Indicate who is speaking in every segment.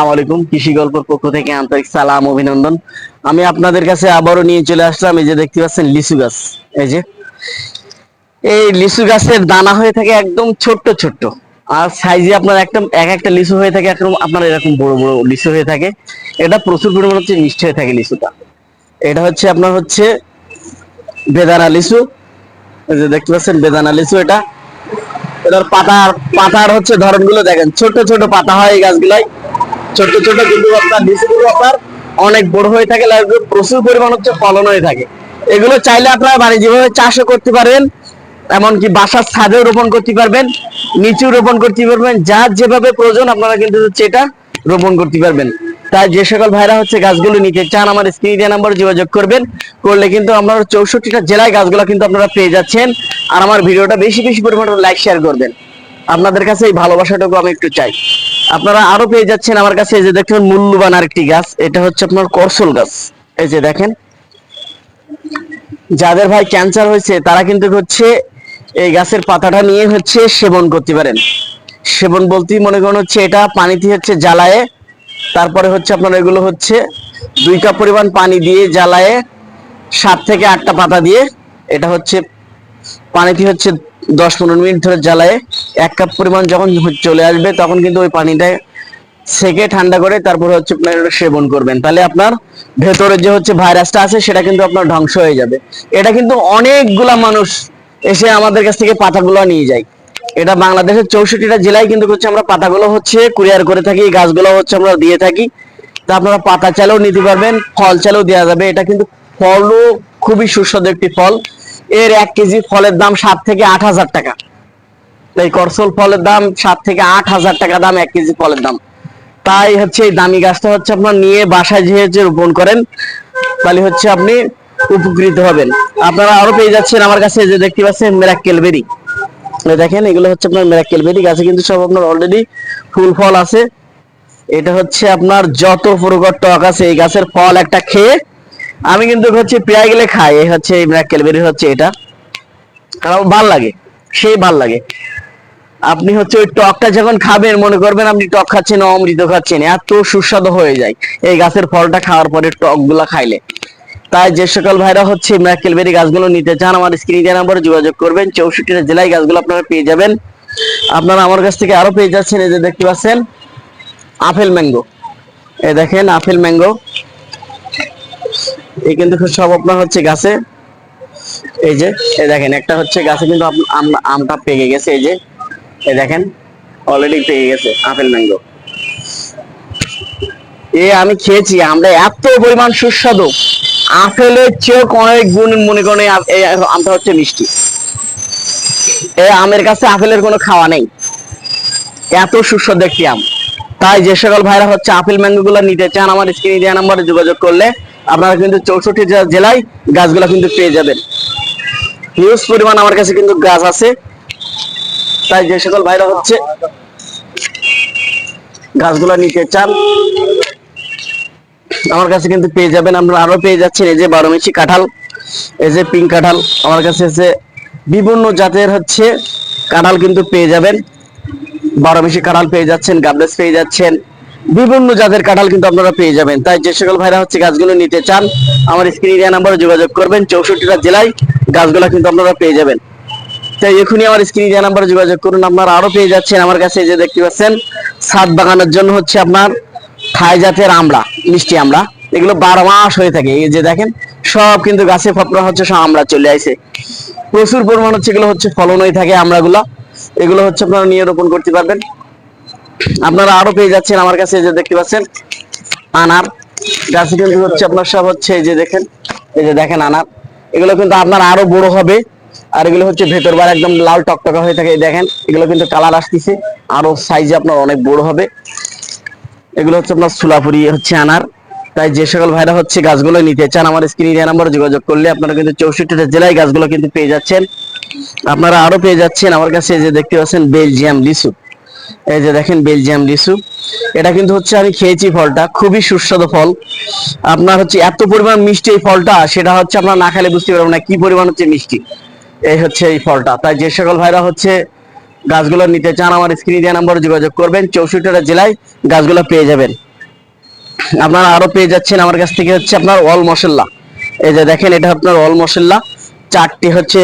Speaker 1: আলাইকুম, কৃষি গল্পের পক্ষ থেকে আন্তরিক সালাম, অভিনন্দন। আমি আপনাদের কাছে আবারও নিয়ে চলে আসলাম, এই যে দেখতে পাচ্ছেন লিচু গাছ, এই যে। এই লিচু গাছের দানা হয়ে থাকে একদম ছোট্ট ছোট্ট, আর সাইজে আপনার একটা, এক একটা লিচু হয়ে থাকে একদম আপনার এরকম বড় বড় লিচু হয়ে থাকে। এটা প্রচুর পরিমাণ হচ্ছে মিষ্টি হয়ে থাকে লিচুটা। এটা হচ্ছে আপনার হচ্ছে বেদানা লিচু, এই যে দেখতে পাচ্ছেন বেদানা লিচু এটা। এটার পাতার পাতার হচ্ছে ধরনগুলো দেখেন ছোট ছোট পাতা হয় এই গাছগুলাই ছোট ছোট কিন্তু আপনার লিচুগুলো আপনার অনেক বড় হয়ে থাকে প্রচুর পরিমাণ হচ্ছে ফলন হয়ে থাকে। এগুলো চাইলে আপনারা বাণিজ্যিকভাবে চাষও করতে পারবেন এমনকি বাসার ছাদেও রোপণ করতে পারবেন, নিচু রোপণ করতে পারবেন যার যেভাবে প্রয়োজন আপনারা কিন্তু হচ্ছে এটা রোপণ করতে পারবেন। তাই যে সকল ভাইরা হচ্ছে গাছগুলো নিতে চান, আমার স্ক্রিন নাম্বার যোগাযোগ করবেন, করলে কিন্তু আপনারা চৌষট্টিটা জেলায় গাছগুলো কিন্তু আপনারা পেয়ে যাচ্ছেন, আর আমার ভিডিওটা বেশি বেশি পরিমাণে লাইক শেয়ার করবেন। আপনাদের কাছে এই ভালোবাসাটুকু আমি একটু চাই। আপনারা আরও পেয়ে যাচ্ছেন আমার কাছে এই যে দেখেন মূল্যবান আরেকটি গাছ, এটা হচ্ছে আপনার করসল গাছ। এই যে দেখেন, যাদের ভাই ক্যান্সার হয়েছে, তারা কিন্তু হচ্ছে এই গাছের পাতাটা নিয়ে হচ্ছে সেবন করতে পারেন। সেবন বলতেই মনে করেন হচ্ছে এটা পানিতে হচ্ছে জ্বালায়ে, তারপরে হচ্ছে আপনার এগুলো হচ্ছে দুই কাপ পরিমাণ পানি দিয়ে জ্বালায়ে সাত থেকে আটটা পাতা দিয়ে এটা হচ্ছে পানিতে হচ্ছে দশ পনেরো মিনিট ধরে জ্বালায়, এক কাপ পরিমাণ যখন চলে আসবে তখন কিন্তু ওই পানিটা সেকে ঠান্ডা করে তারপরে হচ্ছে আপনার সেবন করবেন। তাহলে আপনার ভেতরে যে হচ্ছে ভাইরাসটা আছে সেটা কিন্তু আপনার ধ্বংস হয়ে যাবে। এটা কিন্তু অনেকগুলা মানুষ এসে আমাদের কাছ থেকে পাতাগুলো নিয়ে যায়। এটা বাংলাদেশের চৌষট্টিটা জেলায় কিন্তু হচ্ছে আমরা পাতাগুলো হচ্ছে কুরিয়ার করে থাকি গাছগুলো হচ্ছে আমরা দিয়ে থাকি। তা আপনারা পাতা চালেও নিতে পারবেন, ফল চালেও দেওয়া যাবে। এটা কিন্তু ফলও খুবই সুস্বাদু একটি ফল। এর এক কেজি ফলের দাম সাত থেকে আট হাজার টাকা। তাই করসল ফলের দাম সাত থেকে আট হাজার টাকা দাম, এক কেজি ফলের দাম। তাই হচ্ছে এই দামি গাছটা হচ্ছে আপনার নিয়ে বাসায় যে হচ্ছে রোপণ করেন, তাহলে হচ্ছে আপনি উপকৃত হবেন। আপনারা আরও পেয়ে যাচ্ছেন আমার কাছে যে দেখতে পাচ্ছেন মেরাক্কেল বেরি দেখেন, এগুলো হচ্ছে আপনার মেরাক্কেল বেরি গাছে কিন্তু সব আপনার অলরেডি ফুল ফল আছে। এটা হচ্ছে আপনার যত প্রকার টক আছে, এই গাছের ফল একটা খেয়ে আমি কিন্তু হচ্ছে পেয়ে গেলে খাই, এই হচ্ছে এই মেরাক্কেল বেরি হচ্ছে এটা। কারণ ভালো লাগে, সেই ভালো লাগে। আপনি হচ্ছে ওই টকটা যখন খাবেন, মনে করবেন আপনি টক খাচ্ছেন, অমৃত খাচ্ছেন, এত সুস্বাদু হয়ে যায়। এই গাছের ফলটা খাওয়ার পরে টকগুলা খাইলে। তাই যে সকল ভাইরা হচ্ছে ম্যাকেলবেরি গাছগুলো নিতে চান, আমার স্ক্রিনে নাম্বারে যোগাযোগ করবেন। চৌষট্টিটা জেলায় গাছগুলো আপনারা পেয়ে যাবেন। আপনারা আমার কাছ থেকে আরও পেয়ে যাচ্ছেন, এই যে দেখতে পাচ্ছেন, আপেল ম্যাঙ্গো। এই দেখেন, আপেল ম্যাঙ্গো। এই কিন্তু সব আপনার হচ্ছে গাছে। এই যে, এই দেখেন, একটা হচ্ছে গাছে কিন্তু আমটা পেকে গেছে, এই যে। এই দেখেন অলরেডি পেয়ে গেছে, আপেল ম্যাঙ্গো। এ আমি খেয়েছি, আমরা এত পরিমাণ সুস্বাদু। আপেলের চেয়েও অনেক গুণ মনে এই আমটা হচ্ছে মিষ্টি। এই আমের কাছে আপেলের কোনো খাওয়া নেই। এত সুস্বাদু একটি আম। তাই যে সকল ভাইরা হচ্ছে আপেল ম্যাঙ্গো গুলো নিতে চান, আমার স্ক্রিনে দেওয়া নাম্বারে যোগাযোগ করলে আপনারা কিন্তু চৌষট্টি জেলায় গাছগুলো কিন্তু পেয়ে যাবেন। হিউজ পরিমাণ আমার কাছে কিন্তু গাছ আছে। তাই যে সকল ভাইরা হচ্ছে গাছগুলো নিতে চান, আমার কাছে কিন্তু পেয়ে যাবেন। আপনারা আরও পেয়ে যাচ্ছেন এই যে বারো মিশি কাঁঠাল, এই যে পিঙ্ক কাঁঠাল, আমার কাছে আছে। বিভিন্ন জাতের হচ্ছে কাঁঠাল কিন্তু পেয়ে যাবেন। বারো মিশি কাঁঠাল পেয়ে যাচ্ছেন, গাবলেস পেয়ে যাচ্ছেন। বিভিন্ন জাতের কাঁঠাল কিন্তু আপনারা পেয়ে যাবেন। তাই যে সকল ভাইরা হচ্ছে গাছগুলো নিতে চান, আমার স্ক্রিন দেওয়া নাম্বারে যোগাযোগ করবেন, চৌষট্টিটা জেলায় গাছগুলো কিন্তু আপনারা পেয়ে যাবেন। তাই এখনই আমার স্ক্রিন দেওয়া নাম্বারে যোগাযোগ করুন, আপনারা আরও পেয়ে যাচ্ছেন আমার কাছে যে দেখতে পাচ্ছেন ছাদ বাগানের জন্য হচ্ছে আপনার থাই জাতের আমড়া, মিষ্টি আমড়া। এগুলো বারো মাস হয়ে থাকে, এই যে দেখেন, সব কিন্তু গাছে ফপরা হচ্ছে, সব আমড়া চলে আসে প্রচুর পরিমাণ হচ্ছে এগুলো হচ্ছে ফলন হয়ে থাকে আমড়াগুলো। এগুলো হচ্ছে আপনারা নিয়ে রোপণ করতে পারবেন। আপনারা আরও পেয়ে যাচ্ছেন আমার কাছে যে দেখতে পাচ্ছেন, আনার। গাছে কিন্তু হচ্ছে আপনার সব হচ্ছে এই যে দেখেন, এই যে দেখেন আনার। এগুলো কিন্তু আপনার আরও বড় হবে। আর এগুলো হচ্ছে ভেতর বার একদম লাল টকটকা হয়ে থাকে দেখেন, এগুলো কিন্তু কালার আসতেছে। আরও সাইজে আপনার অনেক বড় হবে। এগুলো হচ্ছে আপনার সুলাপুরি হচ্ছে আনার। তাই যে সকল ভাইরা হচ্ছে গাছগুলো নিতে চান, আমার স্ক্রিন স্ক্রিনে নাম্বার যোগাযোগ করলে আপনারা কিন্তু চৌষট্টিটা জেলায় গাছগুলো কিন্তু পেয়ে যাচ্ছেন। আপনারা আরও পেয়ে যাচ্ছেন আমার কাছে যে দেখতে পাচ্ছেন বেলজিয়াম লিচু। এই যে দেখেন বেলজিয়াম লিচু। এটা কিন্তু হচ্ছে আমি খেয়েছি ফলটা, খুবই সুস্বাদু ফল। আপনার হচ্ছে এত পরিমাণ মিষ্টি এই ফলটা, সেটা হচ্ছে আপনার না খেলে বুঝতে পারবেন না কি পরিমাণ হচ্ছে মিষ্টি। এই হচ্ছে এই ফলটা। তাই যে সকল ভাইরা হচ্ছে গাছগুলো নিতে চান, আমার স্ক্রিনে দেওয়া নাম্বারে যোগাযোগ করবেন, চৌষট্টিটা জেলায় গাছগুলো পেয়ে যাবেন। আপনারা আরও পেয়ে যাচ্ছেন আমার কাছ থেকে হচ্ছে আপনার অল মশলা। এই যে দেখেন, এটা আপনার অল মশলা। চারটি হচ্ছে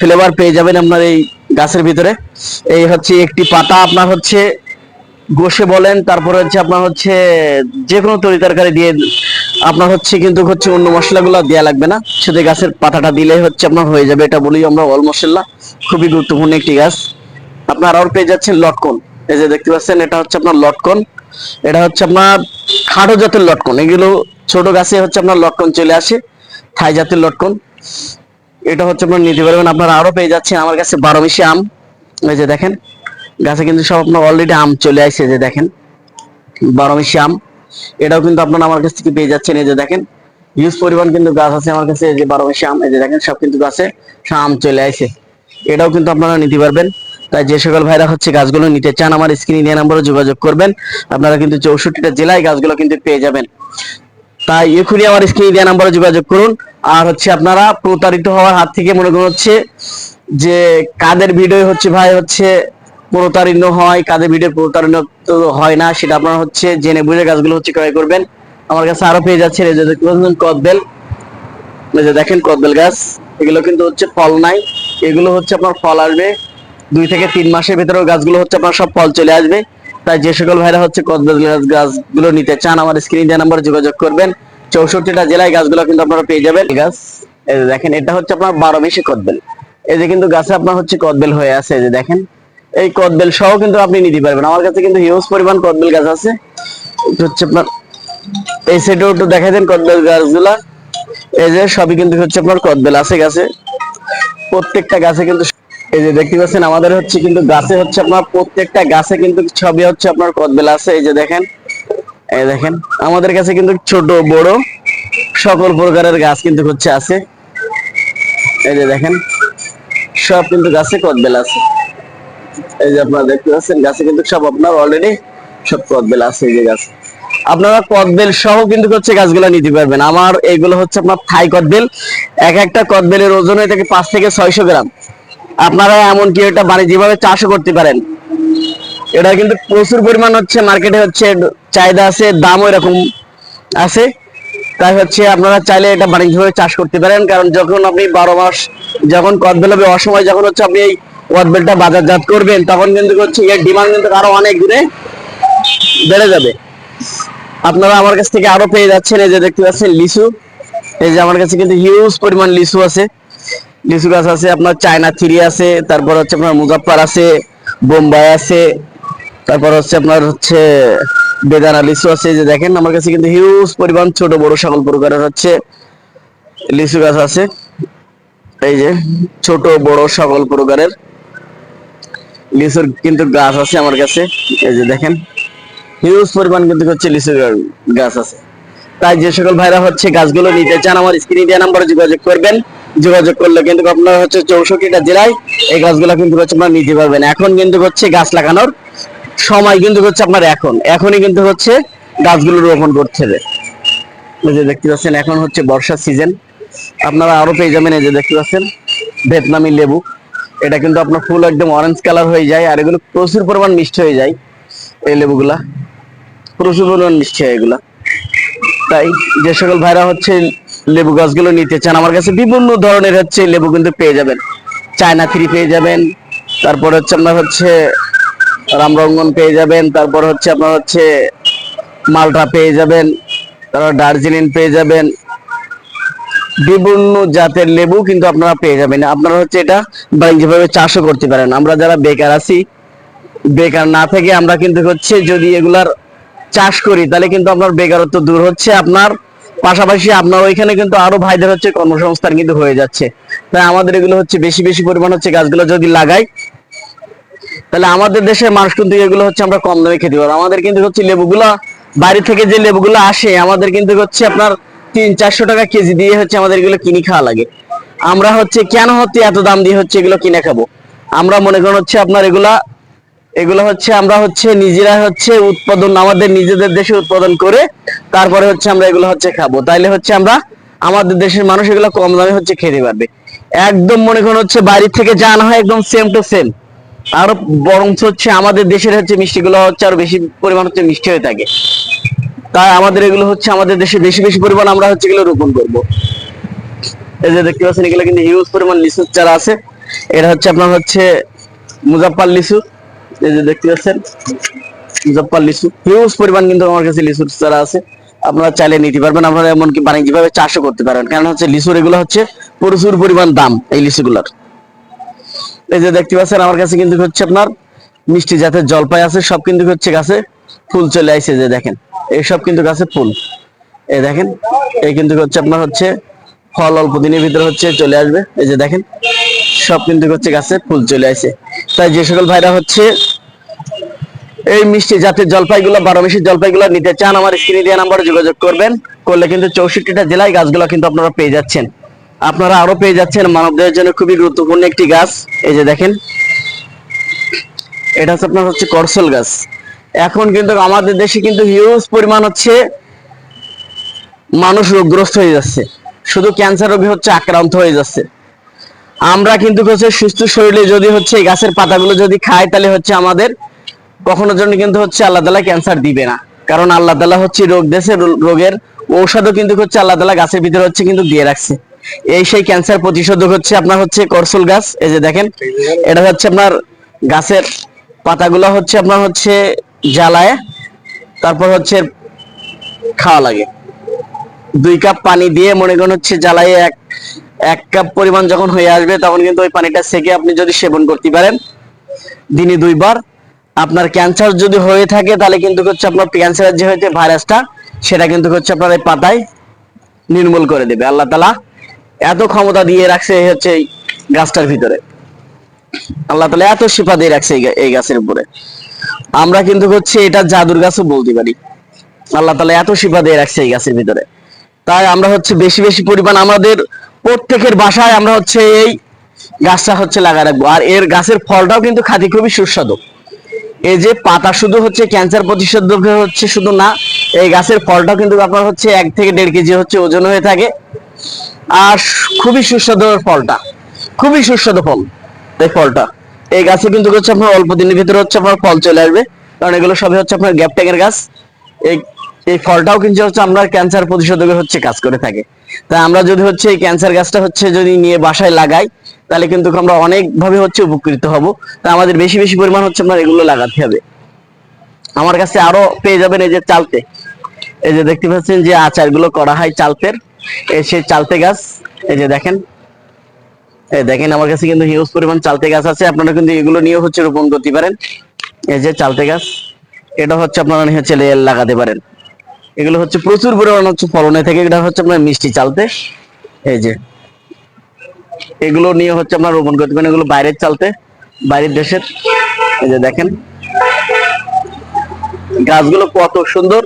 Speaker 1: ফ্লেভার পেয়ে যাবেন আপনার এই গাছের ভিতরে। এই হচ্ছে একটি পাতা, আপনার হচ্ছে গোশে বলেন, তারপরে হচ্ছে আপনার হচ্ছে যে কোনো তরি তরকারি দিয়ে আপনার হচ্ছে কিন্তু হচ্ছে অন্য মশলাগুলো দেওয়া লাগবে না। শুধু গাছের পাতাটা দিলেই হচ্ছে আপনার হয়ে যাবে, এটা বলি আমরা অল মশলা। খুবই গুরুত্বপূর্ণ একটি গাছ। আপনার আর পেয়ে যাচ্ছেন লটকন। এই যে দেখতে পাচ্ছেন, এটা হচ্ছে আপনার লটকন। এটা হচ্ছে আপনার খাটো জাতের লটকন। এগুলো ছোট গাছে হচ্ছে আপনার লটকন চলে আসে, থাই জাতের লটকন। এটা হচ্ছে আপনার নিতে পারবেন। আপনারা আরও পেয়ে যাচ্ছেন আমার কাছে বারো মিশি আম। এই যে দেখেন, গাছে কিন্তু সব আপনার অলরেডি আম চলে আসছে যে দেখেন, বারো মিশি আম। এটাও কিন্তু আপনারা আমার কাছ থেকে পেয়ে যাচ্ছেন, এই যে দেখেন হিউজ পরিমাণ কিন্তু গাছ আছে আমার কাছে, এই যে বারো মিশি আম, এই যে দেখেন, সব কিন্তু গাছে আম চলে আসছে। এটাও কিন্তু আপনারা নিতে পারবেন। তাই যে সকল ভাইরা হচ্ছে গাছগুলো নিতে চান, আমার স্ক্রিনে দেওয়া নাম্বারে যোগাযোগ করবেন। আপনারা কিন্তু চৌষট্টিটা জেলায় গাছগুলো কিন্তু পেয়ে যাবেন। তাই এখনই আমার স্ক্রিনে দেওয়া নাম্বারে যোগাযোগ করুন। আর হচ্ছে আপনারা প্রতারিত হওয়ার হাত থেকে মনে করুন হচ্ছে যে কাদের ভিডিও হচ্ছে ভাই হচ্ছে প্রতারিত হয়, কাদের ভিডিও প্রতারিত হয় না, সেটা আপনারা হচ্ছে জেনে বুঝে গাছগুলো হচ্ছে ক্রয় করবেন। আমার কাছে আরও পেয়ে যাচ্ছে যে কদবেল। যে দেখেন কদবেল গাছ, এগুলো কিন্তু হচ্ছে ফল নাই। এগুলো হচ্ছে আপনার ফল আসবে, দুই থেকে তিন মাসের ভেতরে গাছগুলো হচ্ছে আপনার সব ফল চলে আসবে। তাই যে সকল ভাইরা হচ্ছে কদবেল গাছ, গাছগুলো নিতে চান, আমার স্ক্রিন দেওয়া নাম্বারে যোগাযোগ করবেন। চৌষট্টিটা জেলায় গাছগুলো কিন্তু আপনারা পেয়ে যাবেন। গাছ, এই যে দেখেন, এটা হচ্ছে আপনার বারো বেশি কদবেল। এই যে কিন্তু গাছে আপনার হচ্ছে কদবেল হয়ে আছে, এই যে দেখেন। এই কদবেল সহ কিন্তু আপনি নিতে পারবেন। আমার কাছে কিন্তু হিউজ পরিমাণ কদবেল গাছ আছে। হচ্ছে আপনার, এই সাইডেও একটু দেখাই দেন কদবেল গাছগুলা। এই যে সবই কিন্তু হচ্ছে আপনার কদবেল আছে গাছে। প্রত্যেকটা গাছে কিন্তু এই যে দেখতে পাচ্ছেন, আমাদের হচ্ছে কিন্তু গাছে হচ্ছে আপনার প্রত্যেকটা গাছে কিন্তু ছবি হচ্ছে আপনার কদবেল আছে। এই যে দেখেন এই দেখেন, আমাদের কাছে কিন্তু ছোট, বড় সকল প্রকারের গাছ কিন্তু হচ্ছে আছে। এই যে দেখেন, সব কিন্তু গাছে কদবেল আছে। এই যে আপনারা দেখতে পাচ্ছেন, গাছে কিন্তু সব আপনার অলরেডি সব কদবেল আছে এই যে গাছ। আপনারা কদবেল সহ কিন্তু হচ্ছে গাছগুলো নিতে পারবেন। আমার এইগুলো হচ্ছে আপনার থাই কদবেল। এক একটা কদবেলের ওজন হয়ে থাকে পাঁচ থেকে ছয়শো গ্রাম। আপনারা এমনকি এটা বাণিজ্যিকভাবে চাষও করতে পারেন। এটা কিন্তু প্রচুর পরিমাণ হচ্ছে মার্কেটে হচ্ছে চাহিদা আছে দামও এরকম আছে। তাই হচ্ছে আপনারা চাইলে এটা বাণিজ্যিকভাবে চাষ করতে পারেন, কারণ যখন আপনি বারো মাস যখন কদবেল হবে অসময় যখন হচ্ছে আপনি এই কদবেলটা বাজারজাত করবেন, তখন কিন্তু হচ্ছে এর ডিমান্ড কিন্তু আরও অনেক দূরে বেড়ে যাবে। আপনারা আমার কাছ থেকে আরও পেয়ে যাচ্ছেন, এই যে দেখতে পাচ্ছেন লিচু। এই যে আমার কাছে কিন্তু হিউজ পরিমাণ লিচু আছে। লিচু গাছ আছে, আপনার চায়না থ্রি আছে, তারপর হচ্ছে আপনার মুজাফফর আছে, বোম্বাই আছে তারপর হচ্ছে আপনার হচ্ছে বেদানা লিচু আছে যে দেখেন, আমার কাছে কিন্তু হিউজ পরিমাণ ছোট বড় সকল প্রকারের হচ্ছে লিচু গাছ আছে। এই যে ছোট বড় সকল প্রকারের লিচুর কিন্তু গাছ আছে আমার কাছে। এই যে দেখেন হিউজ পরিমাণ কিন্তু হচ্ছে লিচু গাছ আছে। তাই যে সকল ভাইরা হচ্ছে গাছগুলো নিতে চান, আমার স্ক্রিনে দেওয়া নাম্বারে যোগাযোগ করবেন। যোগাযোগ করলে কিন্তু আপনার হচ্ছে চৌষট্টিটা জেলায় এই গাছগুলো কিন্তু হচ্ছে আপনারা নিতে পারবেন। এখন কিন্তু হচ্ছে গাছ লাগানোর সময় কিন্তু হচ্ছে আপনার এখন। এখনই কিন্তু হচ্ছে গাছগুলো রোপণ করতে হবে। যে দেখতে পাচ্ছেন, এখন হচ্ছে বর্ষার সিজন আপনারা আরও পেয়ে যাবেন এই যে দেখতে পাচ্ছেন ভিয়েতনামি লেবু। এটা কিন্তু আপনার ফুল একদম অরেঞ্জ কালার হয়ে যায়, আর এগুলো প্রচুর পরিমাণ মিষ্টি হয়ে যায় এই লেবুগুলা। প্রচুর পরিমাণ মিষ্টি হয় এগুলা। তাই যে সকল ভাইরা হচ্ছে লেবু গাছগুলো নিতে চান, আমার কাছে বিভিন্ন ধরনের হচ্ছে লেবু কিন্তু পেয়ে যাবেন। চায়না থ্রি পেয়ে যাবেন, তারপর হচ্ছে আপনার হচ্ছে রামরঙ্গন পেয়ে যাবেন, তারপর হচ্ছে আপনার হচ্ছে মালটা পেয়ে যাবেন, তারপর দার্জিলিং পেয়ে যাবেন। বিভিন্ন জাতের লেবু কিন্তু আপনারা পেয়ে যাবেন। আপনারা হচ্ছে এটা বাণিজ্যিকভাবে চাষও করতে পারেন। আমরা যারা বেকার আছি, বেকার না থেকে আমরা কিন্তু হচ্ছে যদি এগুলার চাষ করি, তাহলে কিন্তু আপনার বেকারত্ব দূর হচ্ছে। আপনার পাশাপাশি আপনার ওইখানে কিন্তু আরও ভাইদের হচ্ছে কর্মসংস্থান কিন্তু হয়ে যাচ্ছে। তাই আমাদের এগুলো হচ্ছে বেশি বেশি পরিমাণ হচ্ছে গাছগুলো যদি লাগাই তাহলে আমাদের দেশের মানুষ কিন্তু এগুলো হচ্ছে আমরা কম দামে খেতে পারব। আমাদের কিন্তু হচ্ছে লেবুগুলো বাইরে থেকে যে লেবুগুলো আসে, আমাদের কিন্তু হচ্ছে আপনার তিন চারশো টাকা কেজি দিয়ে হচ্ছে আমাদের এগুলো কিনে খাওয়া লাগে। আমরা হচ্ছে কেন হচ্ছে এত দাম দিয়ে হচ্ছে এগুলো কিনে খাব? আমরা মনে করেন হচ্ছে আপনার এগুলা, এগুলো হচ্ছে আমরা হচ্ছে নিজেরা হচ্ছে উৎপাদন, আমাদের নিজেদের দেশে উৎপাদন করে তারপরে হচ্ছে আমরা এগুলো হচ্ছে খাব। তাইলে হচ্ছে আমরা আমাদের দেশের মানুষ এগুলো কম দামে হচ্ছে খেতে পারবে। একদম মনে করেন হচ্ছে বাড়ি থেকে যা আনা হয় একদম সেম টু সেম আরও বরঞ্চ হচ্ছে আমাদের দেশের হচ্ছে মিষ্টিগুলো হচ্ছে আরও বেশি পরিমাণ হচ্ছে মিষ্টি হয়ে থাকে। তাই আমাদের এগুলো হচ্ছে আমাদের দেশে বেশি বেশি পরিমাণ আমরা হচ্ছে এগুলো রোপণ করব। এই যে দেখতে পাচ্ছেন, এগুলো কিন্তু হিউজ পরিমাণ লিচু চারা আছে। এটা হচ্ছে আপনার হচ্ছে মুজাফফর লিচু। এই যে দেখতে পাচ্ছেন, মুজাফফর লিচু। হিউজ পরিমাণ কিন্তু আমার কাছে লিচুর চারা আছে। আপনারা চাইলে নিতে পারবেন, আপনারা এমনকি বাণিজ্যিকভাবে চাষও করতে পারেন। কারণ হচ্ছে লিচুর এগুলো হচ্ছে প্রচুর পরিমাণ দাম এই লিচুগুলোর। এই যে দেখতে পাচ্ছেন, আমার কাছে কিন্তু হচ্ছে আপনার মিষ্টি জাতের জলপাই আছে, সব কিন্তু হচ্ছে গাছে ফুল চলে আসছে যে দেখেন, এইসব কিন্তু গাছে ফুল। এই দেখেন, এই কিন্তু হচ্ছে আপনার হচ্ছে ফল অল্প দিনের ভিতরে হচ্ছে চলে আসবে। এই যে দেখেন, সব কিন্তু হচ্ছে গাছে ফুল চলে আসে তাই যে সকল ভাইরা হচ্ছে এই মিষ্টি জাতের জলপাইগুলো, বারো মিষ্টি জলপাইগুলো নিতে চান, আমার স্ক্রিনে দেওয়া নাম্বারে যোগাযোগ করবেন। করলে কিন্তু চৌষট্টিটা জেলায় গাছগুলো কিন্তু আপনারা পেয়ে যাচ্ছেন। আপনারা আরও পেয়ে যাচ্ছেন মানবদেহের জন্য খুবই গুরুত্বপূর্ণ একটি গাছ। এই যে দেখেন, এটা হচ্ছে আপনার হচ্ছে করসল গাছ। এখন কিন্তু আমাদের দেশে কিন্তু হিউজ পরিমাণ হচ্ছে মানুষ রোগগ্রস্ত হয়ে যাচ্ছে। শুধু ক্যান্সার রোগে হচ্ছে আক্রান্ত হয়ে যাচ্ছে। আমরা কিন্তু হচ্ছে সুস্থ শরীরে যদি হচ্ছে এই গাছের পাতাগুলো যদি খাই, তাহলে হচ্ছে আমাদের কখনো জন্য কিন্তু হচ্ছে আল্লাহ তালা ক্যান্সার দিবে না। কারণ আল্লাহ তালা হচ্ছে রোগ দেশে রোগের ঔষধও কিন্তু হচ্ছে আল্লাহ তালা গাছের ভিতরে হচ্ছে কিন্তু দিয়ে রাখছে। এই সেই ক্যান্সার প্রতিষেধক হচ্ছে আপনার হচ্ছে করসল গাছ, এই যে দেখেন, এটা হচ্ছে আপনার গাছের পাতাগুলো হচ্ছে আপনার হচ্ছে জ্বালায়, তারপর হচ্ছে খাওয়া লাগে। দুই কাপ পানি দিয়ে মনে করেন হচ্ছে জ্বালায় এক এক কাপ পরিমাণ যখন হয়ে আসবে, তখন কিন্তু ওই পানিটা সেকে আপনি যদি সেবন করতে পারেন, দিনে দুইবার। আপনার ক্যান্সার যদি হয়ে থাকে, তাহলে কিন্তু হচ্ছে আপনার ক্যান্সারের যে হচ্ছে ভাইরাসটা সেটা কিন্তু হচ্ছে আপনার এই পাতায় নির্মূল করে দেবে। আল্লাহ তালা এত ক্ষমতা দিয়ে রাখছে হচ্ছে এই গাছটার ভিতরে। আল্লাহ তালা এত শিফা দিয়ে রাখছে এই গাছের উপরে। আমরা কিন্তু হচ্ছে এটা জাদুর গাছও বলতে পারি। আল্লাহ তালা এত শিফা দিয়ে রাখছে এই গাছের ভিতরে। তাই আমরা হচ্ছে বেশি বেশি পরিমাণ আমাদের প্রত্যেকের বাসায় আমরা হচ্ছে এই গাছটা হচ্ছে লাগা রাখব। আর এর গাছের ফলটাও কিন্তু খাতি খুবই সুস্বাদু। এই যে পাতা শুধু হচ্ছে ক্যান্সার প্রতিষেধক হচ্ছে শুধু না, এই গাছের ফলটাও কিন্তু আপনার হচ্ছে এক থেকে দেড় কেজি হচ্ছে ওজন হয়ে থাকে। আর খুবই সুস্বাদু ফলটা। খুবই সুস্বাদু ফল, এই ফলটা। এই গাছে কিন্তু হচ্ছে আপনার অল্প দিনের ভিতরে হচ্ছে আপনার ফল চলে আসবে। কারণ এগুলো সবই হচ্ছে আপনার গ্যাপ ট্যাগের গাছ। এই এই ফলটাও কিন্তু হচ্ছে আমরা ক্যান্সার প্রতিষেধকের হচ্ছে কাজ করে থাকে। তাই আমরা যদি হচ্ছে এই ক্যান্সার গাছটা হচ্ছে যদি নিয়ে বাসায় লাগাই, তাহলে কিন্তু আমরা অনেক ভাবে হচ্ছে উপকৃত হব। তা আমাদের বেশি বেশি পরিমাণ হচ্ছে আপনার এগুলো লাগাতে হবে। আমার কাছে আরও পেয়ে যাবেন এই যে চালতে। এই যে দেখতে পাচ্ছেন যে আচারগুলো করা হয় চালতের। এই সেই চালতে গাছ, এই যে দেখেন। দেখেন, আমার কাছে কিন্তু হিউজ পরিমাণ চালতে গাছ আছে। আপনারা কিন্তু এগুলো নিয়ে হচ্ছে রোপণ করতে পারেন। এই যে চালতে গাছ, এটা হচ্ছে আপনারা হচ্ছে লেয়ার লাগাতে পারেন। এগুলো হচ্ছে প্রচুর পরিমাণ হচ্ছে ফলনে থেকে, এটা হচ্ছে আপনার মিষ্টি চালতে। এই যে। এগুলো নিয়ে হচ্ছে আপনার রোপণ করতে পারেন, এগুলো বাইরের চালতে, বাইরের দেশের। এই যে দেখেন। গাছগুলো কত সুন্দর।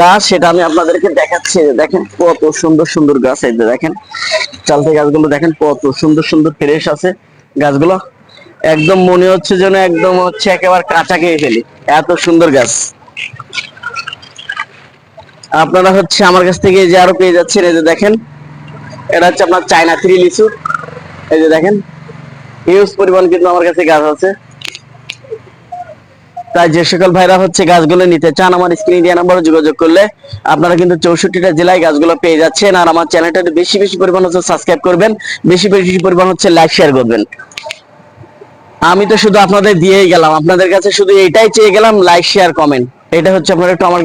Speaker 1: গাছ, সেটা আমি আপনাদেরকে দেখাচ্ছি দেখেন কত সুন্দর সুন্দর গাছ, এই যে দেখেন। চালতে গাছগুলো দেখেন কত সুন্দর সুন্দর ফ্রেশ আছে। গাছগুলো একদম মনে হচ্ছে যেন একদম হচ্ছে একেবারে কাঁচা খেয়ে ফেলি। এত সুন্দর গাছ। আপনারা হচ্ছে আমার কাছ থেকে যে আরও পেয়ে যাচ্ছেন, এই যে দেখেন, এটা হচ্ছে আপনার চায়না থ্রি লিচু। এই যে দেখেন হিউজ পরিমাণ কিন্তু আমার কাছে গাছ আছে। তাই যে সকল ভাইরা হচ্ছে গাছগুলো নিতে চান, আমার স্ক্রিন দিয়ে নাম্বারে যোগাযোগ করলে আপনারা কিন্তু চৌষট্টিটা জেলায় গাছগুলো পেয়ে যাচ্ছেন। আর আমার চ্যানেলটা বেশি বেশি পরিমাণ হচ্ছে সাবস্ক্রাইব করবেন, বেশি বেশি পরিমাণ হচ্ছে লাইক শেয়ার করবেন। আমি তো শুধু আপনাদের দিয়েই গেলাম, আপনাদের কাছে শুধু এটাই চেয়ে গেলাম লাইক শেয়ার কমেন্ট এটা হচ্ছে আপনারা একটু আমার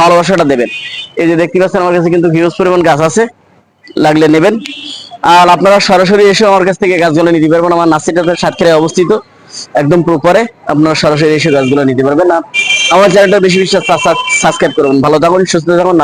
Speaker 1: ভালোবাসাটা দেবেন। এই যে দেখতে পাচ্ছেন, আমার কাছে কিন্তু হিউজ পরিমাণ গাছ আছে, লাগলে নেবেন। আর আপনারা সরাসরি এসে আমার কাছ থেকে গাছগুলো নিতে পারবেন। আমার নাসিটাতে সাতক্ষীরায় অবস্থিত। একদম প্রপারে আপনারা সরাসরি এসে গাছগুলো নিতে পারবেন। আমার চ্যানেলটা বেশি বেশি সাবস্ক্রাইব করবেন। ভালো থাকুন, সুস্থ থাকুন